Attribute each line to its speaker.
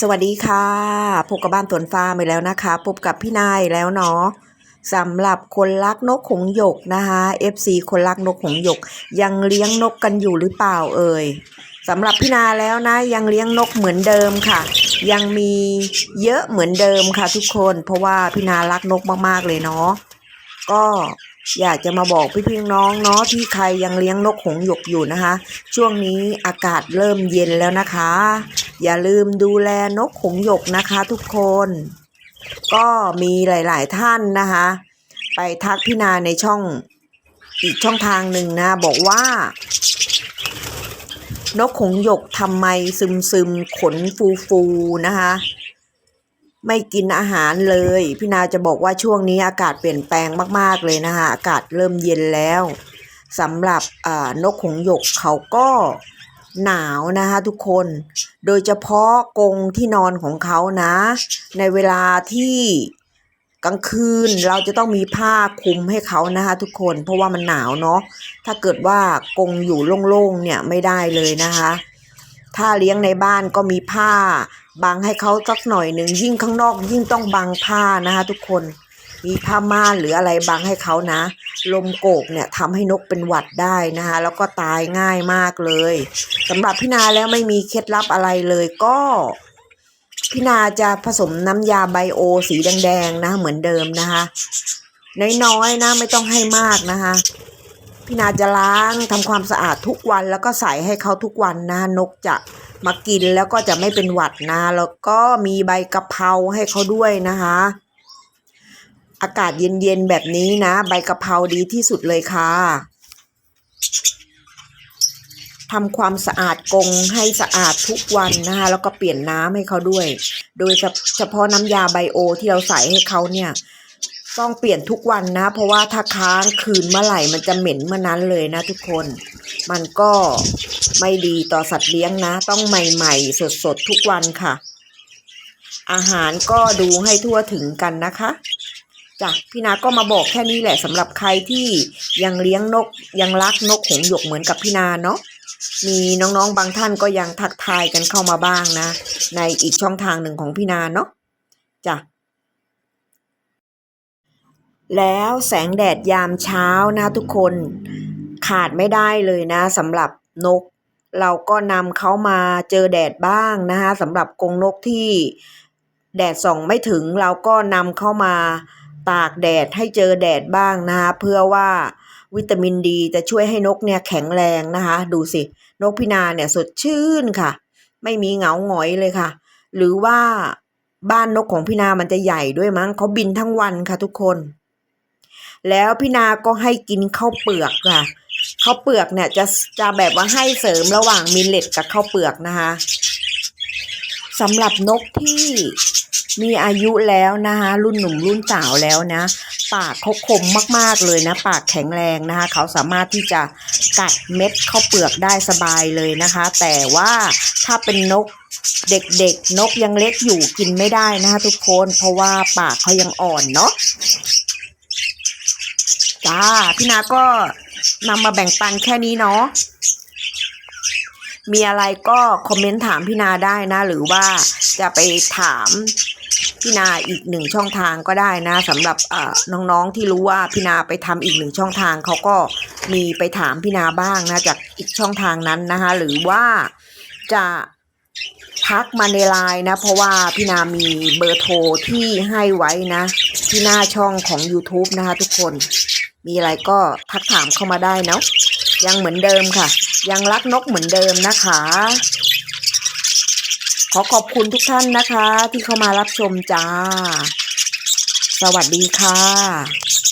Speaker 1: สวัสดีค่ะพบกับบ้านสวนฟ้าไปแล้วนะคะพบกับพี่นายแล้วเนาะสำหรับคนรักนกหงส์หยกนะคะ FC คนรักนกหงส์หยก ยังเลี้ยงนกกันอยู่หรือเปล่าเอ่ยสำหรับพี่นาแล้วนะ ยังเลี้ยงนกเหมือนเดิมค่ะ ยังมีเยอะเหมือนเดิมค่ะทุกคน เพราะว่าพี่นารักนกมากๆเลยเนาะก็ อยากจะมาบอกพี่พี่น้องเนาะที่ใครยังเลี้ยงนกหงหยกอยู่นะคะ ช่วงนี้อากาศเริ่มเย็นแล้วนะคะ อย่าลืมดูแลนกหงหยกนะคะทุกคน ก็มีหลาย ๆ ท่านนะคะ ไปทักพี่นาในช่องอีกช่องทางหนึ่งนะ บอกว่า นกหงหยกทำไมซึมซึมขนฟูฟูนะคะ ไม่กินอาหารเลย พี่นาจะบอกว่าช่วงนี้อากาศเปลี่ยนแปลงมาก ๆ เลยนะคะอากาศเริ่มเย็นแล้วสำหรับนกหงหยกเขาก็หนาวนะคะทุกคน โดยเฉพาะกรงที่นอนของเขานะ ในเวลาที่กลางคืนเราจะต้องมีผ้าคลุมให้เขานะคะทุกคนเพราะว่ามันหนาวเนาะถ้าเกิดว่ากรงอยู่โล่งๆเนี่ยไม่ได้เลยนะคะ ถ้าเลี้ยงในบ้านก็มีผ้า บังให้เขาสักหน่อยหนึ่งยิ่งข้างนอก ยิ่งต้องบังผ้านะคะทุกคน มีผ้าม่านหรืออะไรบังให้เขานะ ลมโกกเนี่ยทำให้นกเป็นหวัดได้นะคะแล้วก็ตายง่ายมากเลยสำหรับพี่นาแล้วไม่มีเคล็ดลับอะไรเลยก็พี่นาจะผสมน้ำยาไบโอสีแดงๆนะเหมือนเดิมนะคะน้อยๆนะไม่ต้องให้มากนะคะ พี่นาจะล้างทำความสะอาดทุกวันแล้วก็ใส่ให้เขาทุกวันนะนกจะมากินแล้วก็จะไม่เป็นหวัดนะ แล้วก็มีใบกะเพราให้เขาด้วยนะคะ อากาศเย็นๆแบบนี้นะ ใบกะเพราดีที่สุดเลยค่ะทำความสะอาดกรงให้สะอาดทุกวันนะคะ แล้วก็เปลี่ยนน้ำให้เขาด้วย โดยเฉพาะน้ำยาไบโอที่เราใส่ให้เขาเนี่ย ต้องเปลี่ยนทุกวันนะ เพราะว่าถ้าค้างคืนเมื่อไหร่มันจะเหม็นเมื่อนั้นเลยนะทุกคน มันก็ไม่ดีต่อสัตว์เลี้ยงนะ ต้องใหม่ ๆ สดๆ ทุกวันค่ะ อาหารก็ดูให้ทั่วถึงกันนะคะจ้ะพี่นาก็มาบอกแค่นี้แหละสำหรับใครที่ยังเลี้ยงนกยังรักนกหงหยกเหมือนกับพี่นาเนาะมีน้องๆบางท่านก็ยังทักทายกันเข้ามาบ้างนะ ในอีกช่องทางหนึ่งของพี่นาเนาะจ้ะ แล้วแสงแดดยามเช้านะทุกคนขาดไม่ได้เลยนะสำหรับนก เราก็นำเขามาเจอแดดบ้างนะคะสำหรับกรงนกที่แดดส่องไม่ถึงเราก็นำเข้ามาตากแดดให้เจอแดดบ้างนะคะเพื่อว่าวิตามินดีจะช่วยให้นกเนี่ยแข็งแรงนะคะ ดูสินกพินาเนี่ยสดชื่นค่ะ ไม่มีเหงาหงอยเลยค่ะ หรือว่าบ้านนกของพี่นามันจะใหญ่ด้วยมั้งเขาบินทั้งวันค่ะทุกคน แล้วพี่นาก็ให้กินข้าวเปลือกค่ะข้าวเปลือกเนี่ยจะจะแบบว่าให้เสริมระหว่างมิลเลตกับข้าวเปลือกนะคะสำหรับนกที่มีอายุแล้วนะคะรุ่นหนุ่มรุ่นสาวแล้วนะ ปากเขาคมมากๆเลยนะ ปากแข็งแรงนะคะ เขาสามารถที่จะกัดเม็ดข้าวเปลือกได้สบายเลยนะคะ แต่ว่าถ้าเป็นนกเด็กๆ นกยังเล็กอยู่กินไม่ได้นะคะทุกคนเพราะว่าปากเขายังอ่อนเนาะ จ้าพี่นาก็นำมาแบ่งปันแค่นี้เนาะมีอะไรก็คอมเมนต์ถามพี่นาได้นะ หรือว่าจะไปถามพี่นาอีกหนึ่งช่องทางก็ได้นะสำหรับน้องๆที่รู้ว่าพี่นาไปทำอีกหนึ่งช่องทางเขาก็มีไปถามพี่นาบ้างนะจากอีกช่องทางนั้นนะคะ หรือว่าจะทักมาในไลน์นะ เพราะว่าพี่นามีเบอร์โทรที่ให้ไว้นะ ที่หน้าช่องของ YouTube นะคะทุกคน มีอะไรก็ทักถามเข้ามาได้เนาะยังเหมือนเดิมค่ะ ยังรักนกเหมือนเดิมนะคะ ขอขอบคุณทุกท่านนะคะ ที่เข้ามารับชมจ้า สวัสดีค่ะ